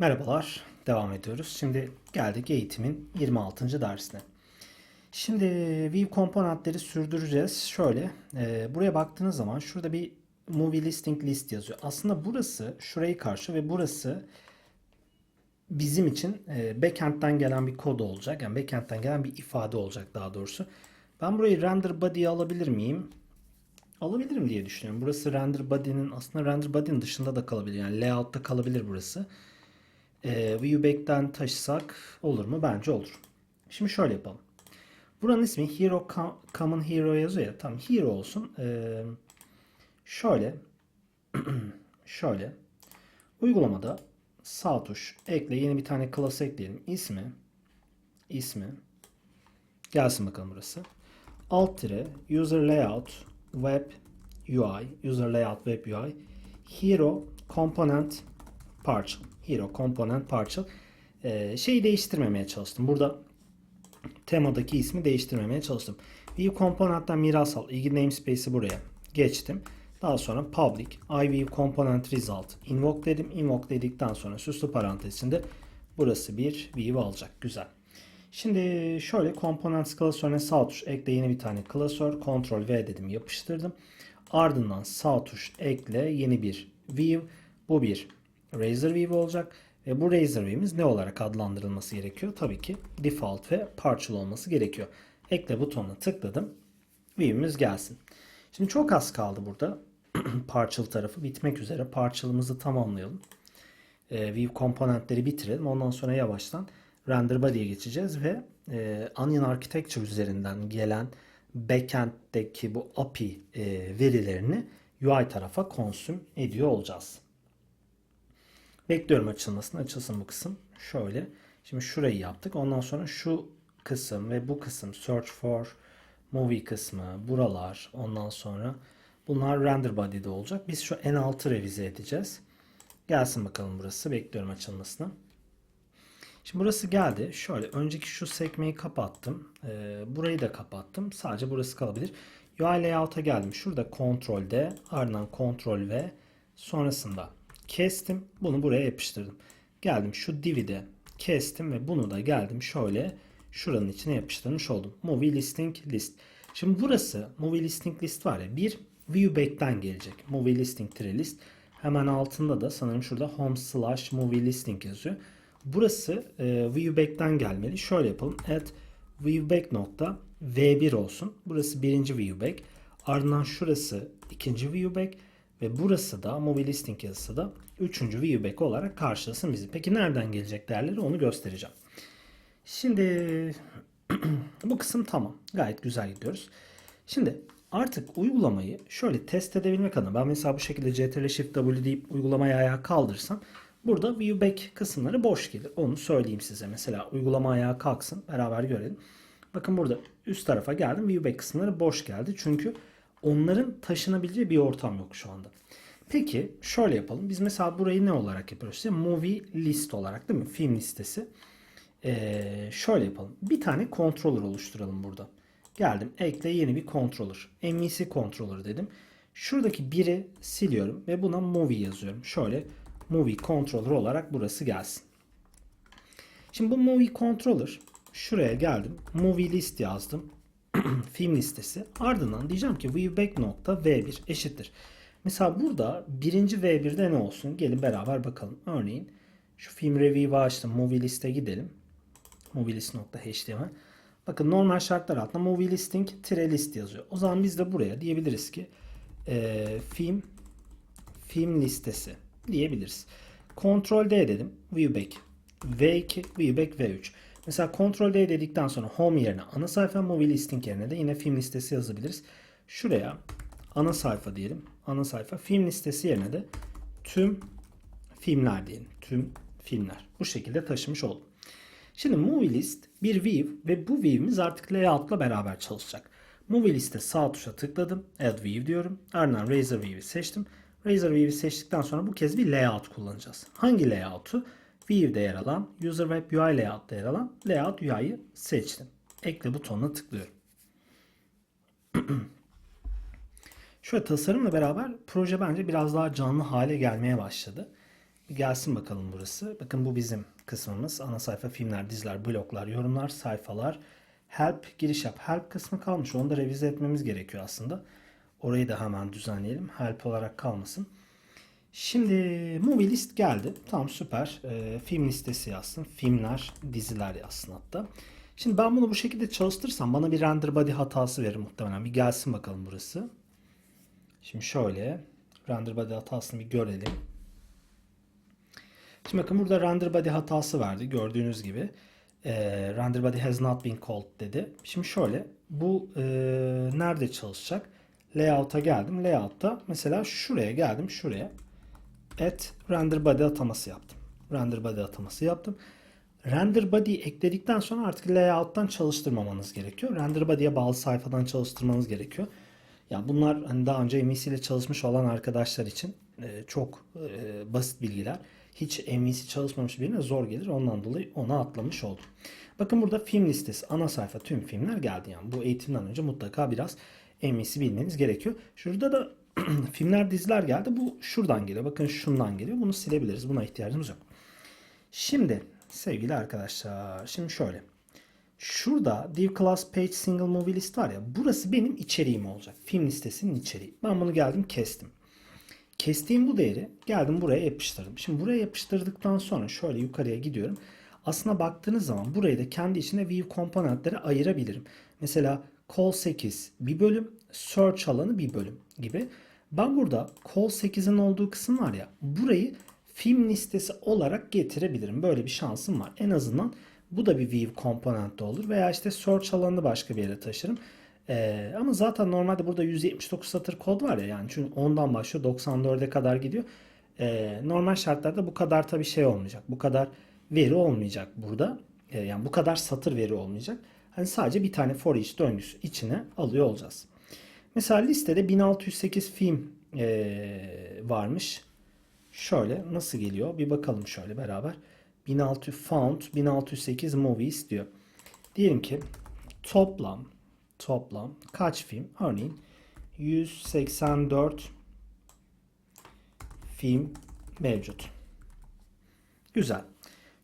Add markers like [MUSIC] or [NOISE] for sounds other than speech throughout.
Merhabalar, devam ediyoruz. Şimdi geldik eğitimin 26. dersine. Şimdi view komponentleri sürdüreceğiz. Şöyle, e, buraya baktığınız zaman şurada bir movie listing list yazıyor. Aslında burası şurayı karşı ve burası bizim için e, backend'den gelen bir kod olacak. Yani backend'den gelen bir ifade olacak daha doğrusu. Ben burayı render body'ye alabilir miyim? Alabilirim diye düşünüyorum. Burası render body'nin aslında render body'nin dışında da kalabilir. Yani layout'ta kalabilir burası. E, Viewback'ten taşısak olur mu? Bence olur. Şimdi şöyle yapalım. Buranın ismi Hero Com- Common Hero yazıyor ya. Tamam Hero olsun. E, şöyle [CLEARS THROAT] şöyle uygulamada sağ tuş ekle yeni bir tane class ekleyelim. İsmi ismi gelsin bakalım burası. Alt tire user layout web UI user layout web UI hero component partial hero component partial ee, şeyi değiştirmemeye çalıştım. Burada temadaki ismi değiştirmemeye çalıştım. View component'ten miras al. ilgili namespace'i buraya geçtim. Daha sonra public iview component result invoke dedim. Invoke dedikten sonra süslü parantezinde burası bir view alacak. Güzel. Şimdi şöyle components klasörüne sağ tuş ekle yeni bir tane klasör. Ctrl V dedim yapıştırdım. Ardından sağ tuş ekle yeni bir view. Bu bir Razor view olacak. Ve bu Razor view'imiz ne olarak adlandırılması gerekiyor? Tabii ki default ve partial olması gerekiyor. Ekle butonuna tıkladım. View'imiz gelsin. Şimdi çok az kaldı burada. [CLEARS THROAT] partial tarafı bitmek üzere. Partial'ımızı tamamlayalım. Ee, view komponentleri bitirelim. Ondan sonra yavaştan render body'ye geçeceğiz ve e, Onion Architecture üzerinden gelen backend'deki bu API e, verilerini UI tarafa konsüm ediyor olacağız. Bekliyorum açılmasını. Açılsın bu kısım. Şöyle. Şimdi şurayı yaptık. Ondan sonra şu kısım ve bu kısım search for movie kısmı, buralar, ondan sonra bunlar render body'de olacak. Biz şu N6 revize edeceğiz. Gelsin bakalım burası. Bekliyorum açılmasını. Şimdi burası geldi. Şöyle önceki şu sekmeyi kapattım. Ee, burayı da kapattım. Sadece burası kalabilir. UI layout'a geldim. Şurada Ctrl D, ardından Ctrl V. Sonrasında kestim. Bunu buraya yapıştırdım. Geldim şu div'i de kestim ve bunu da geldim şöyle şuranın içine yapıştırmış oldum. Movie listing list. Şimdi burası movie listing list var ya bir viewback'ten gelecek. Movie listing tire list. Hemen altında da sanırım şurada home slash movie listing yazıyor. Burası e, viewback'ten gelmeli. Şöyle yapalım. Add viewback nokta v1 olsun. Burası birinci viewback. Ardından şurası ikinci viewback. Ve burası da movie listing yazısı da üçüncü viewback olarak karşılasın bizi. Peki nereden gelecek değerleri onu göstereceğim. Şimdi [CLEARS THROAT] bu kısım tamam. Gayet güzel gidiyoruz. Şimdi artık uygulamayı şöyle test edebilmek adına ben mesela bu şekilde CTRL Shift W deyip uygulamayı ayağa kaldırsam burada viewback kısımları boş gelir. Onu söyleyeyim size. Mesela uygulama ayağa kalksın. Beraber görelim. Bakın burada üst tarafa geldim. Viewback kısımları boş geldi. Çünkü onların taşınabileceği bir ortam yok şu anda. Peki şöyle yapalım. Biz mesela burayı ne olarak yapıyoruz? İşte movie list olarak değil mi? Film listesi. Ee, şöyle yapalım. Bir tane controller oluşturalım burada. Geldim. Ekle yeni bir controller. MVC controller dedim. Şuradaki biri siliyorum ve buna movie yazıyorum. Şöyle movie controller olarak burası gelsin. Şimdi bu movie controller şuraya geldim. Movie list yazdım. [CLEARS THROAT] film listesi. Ardından diyeceğim ki viewback nokta v1 eşittir. Mesela burada birinci v1'de ne olsun? Gelin beraber bakalım. Örneğin şu film review'u açtım. Movie liste gidelim. Movie list nokta html. Bakın normal şartlar altında movie listing tire list yazıyor. O zaman biz de buraya diyebiliriz ki e, film film listesi diyebiliriz. Ctrl D dedim. Viewback V2, Viewback V3. Mesela Ctrl D dedikten sonra home yerine ana sayfa, movie listing yerine de yine film listesi yazabiliriz. Şuraya ana sayfa diyelim. Ana sayfa film listesi yerine de tüm filmler diyelim. Tüm filmler. Bu şekilde taşımış oldum. Şimdi movie list bir view ve bu view'imiz artık layout'la beraber çalışacak. Movie liste sağ tuşa tıkladım. Add view diyorum. Ardından Razor view'i seçtim. Razor view'i seçtikten sonra bu kez bir layout kullanacağız. Hangi layout'u? View'de yer alan, User Web UI Layout'ta yer alan Layout UI'yi seçtim. Ekle butonuna tıklıyorum. [CLEARS THROAT] Şöyle tasarımla beraber proje bence biraz daha canlı hale gelmeye başladı. Bir gelsin bakalım burası. Bakın bu bizim kısmımız. Ana sayfa filmler, diziler, bloklar, yorumlar, sayfalar. Help, giriş yap. Help kısmı kalmış. Onu da revize etmemiz gerekiyor aslında. Orayı da hemen düzenleyelim. Help olarak kalmasın. Şimdi movie list geldi. Tamam süper. Ee, film listesi yazsın. Filmler, diziler yazsın hatta. Şimdi ben bunu bu şekilde çalıştırsam bana bir render body hatası verir muhtemelen. Bir gelsin bakalım burası. Şimdi şöyle render body hatasını bir görelim. Şimdi bakın burada render body hatası verdi. Gördüğünüz gibi. Ee, render body has not been called dedi. Şimdi şöyle bu e, nerede çalışacak? Layout'a geldim. Layout'ta mesela şuraya geldim. Şuraya add render body ataması yaptım. Render body ataması yaptım. Render body ekledikten sonra artık layout'tan çalıştırmamanız gerekiyor. Render body'ye bağlı sayfadan çalıştırmanız gerekiyor. Ya bunlar hani daha önce MVC ile çalışmış olan arkadaşlar için e, çok e, basit bilgiler. Hiç MVC çalışmamış birine zor gelir. Ondan dolayı ona atlamış oldum. Bakın burada film listesi ana sayfa tüm filmler geldi. Yani bu eğitimden önce mutlaka biraz MVC bilmeniz gerekiyor. Şurada da [CLEARS THROAT] filmler diziler geldi. Bu şuradan geliyor. Bakın şundan geliyor. Bunu silebiliriz. Buna ihtiyacımız yok. Şimdi sevgili arkadaşlar şimdi şöyle. Şurada div class page single movie list var ya burası benim içeriğim olacak. Film listesinin içeriği. Ben bunu geldim kestim. Kestiğim bu değeri geldim buraya yapıştırdım. Şimdi buraya yapıştırdıktan sonra şöyle yukarıya gidiyorum. Aslına baktığınız zaman burayı da kendi içine view komponentlere ayırabilirim. Mesela call 8 bir bölüm, search alanı bir bölüm gibi. Ben burada call 8'in olduğu kısım var ya burayı film listesi olarak getirebilirim. Böyle bir şansım var. En azından bu da bir view komponentte olur. Veya işte search alanını başka bir yere taşırım. Ee, ama zaten normalde burada 179 satır kod var ya yani çünkü 10'dan başlıyor 94'e kadar gidiyor. Ee, normal şartlarda bu kadar tabii şey olmayacak. Bu kadar veri olmayacak burada. Ee, yani bu kadar satır veri olmayacak. Hani sadece bir tane for each döngüsü içine alıyor olacağız. Mesela listede 1608 film ee, varmış. Şöyle nasıl geliyor? Bir bakalım şöyle beraber. 1600 found 1608 movies diyor. Diyelim ki toplam toplam kaç film? Örneğin 184 film mevcut. Güzel.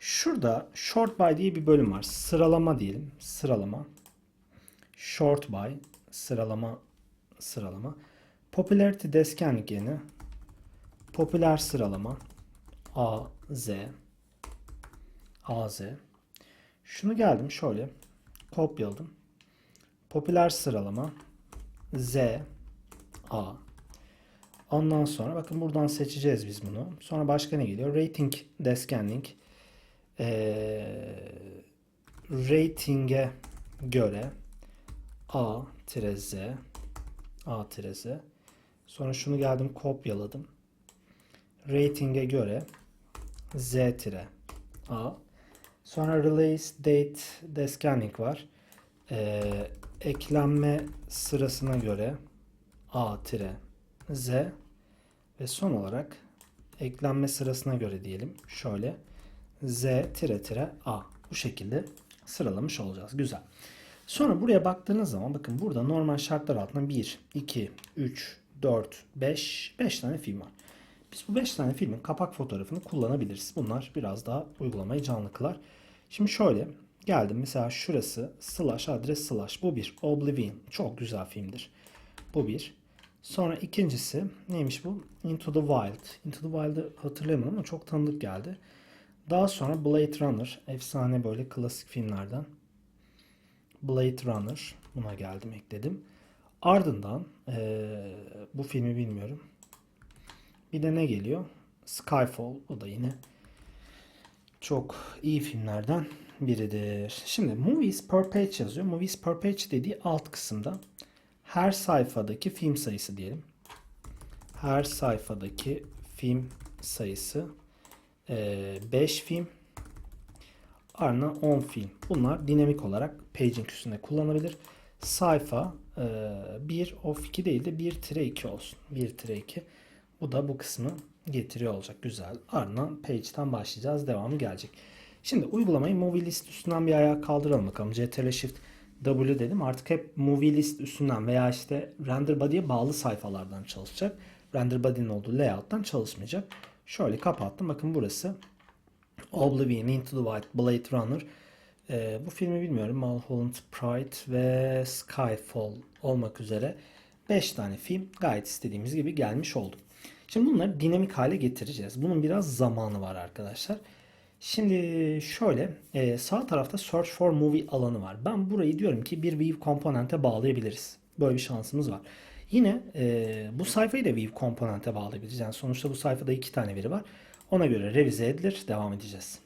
Şurada short by diye bir bölüm var. Sıralama diyelim. Sıralama. Short by sıralama sıralama. Popularity deskenlik yerine popüler sıralama A Z A Z. Şunu geldim şöyle kopyaladım. Popüler sıralama Z A. Ondan sonra bakın buradan seçeceğiz biz bunu. Sonra başka ne geliyor? Rating descanning. Ee, rating'e göre A Z A Z. Sonra şunu geldim kopyaladım. Rating'e göre Z A. Sonra release date descanning var. Ee, eklenme sırasına göre A Z ve son olarak eklenme sırasına göre diyelim şöyle Z tire tire A bu şekilde sıralamış olacağız. Güzel. Sonra buraya baktığınız zaman bakın burada normal şartlar altında 1, 2, 3, 4, 5, 5 tane film var. Biz bu 5 tane filmin kapak fotoğrafını kullanabiliriz. Bunlar biraz daha uygulamayı canlı kılar. Şimdi şöyle geldim mesela şurası slash adres slash bu bir Oblivion çok güzel filmdir. Bu bir. Sonra ikincisi neymiş bu? Into the Wild. Into the Wild'ı hatırlayamadım ama çok tanıdık geldi. Daha sonra Blade Runner. Efsane böyle klasik filmlerden. Blade Runner. Buna geldim ekledim. Ardından ee, bu filmi bilmiyorum. Bir de ne geliyor? Skyfall. O da yine çok iyi filmlerden biridir. Şimdi Movies per page yazıyor. Movies per page dediği alt kısımda her sayfadaki film sayısı diyelim. Her sayfadaki film sayısı 5 film ardından 10 film. Bunlar dinamik olarak page'in üstünde kullanılabilir. Sayfa 1 of 2 değil de 1-2 olsun. 1-2. Bu da bu kısmı getiriyor olacak. Güzel. Ardından page'den başlayacağız. Devamı gelecek. Şimdi uygulamayı movie list üstünden bir ayağa kaldıralım bakalım. CTRL Shift W dedim. Artık hep movie list üstünden veya işte render body'ye bağlı sayfalardan çalışacak. Render body'nin olduğu layout'tan çalışmayacak. Şöyle kapattım. Bakın burası Oblivion, Into the Wild, Blade Runner. Ee, bu filmi bilmiyorum. Mulholland Pride ve Skyfall olmak üzere 5 tane film gayet istediğimiz gibi gelmiş oldu. Şimdi bunları dinamik hale getireceğiz. Bunun biraz zamanı var arkadaşlar. Şimdi şöyle e, sağ tarafta Search for Movie alanı var. Ben burayı diyorum ki bir Weave komponente bağlayabiliriz. Böyle bir şansımız var. Yine e, bu sayfayı da Weave komponente bağlayabiliriz. Yani sonuçta bu sayfada iki tane veri var. Ona göre revize edilir. Devam edeceğiz.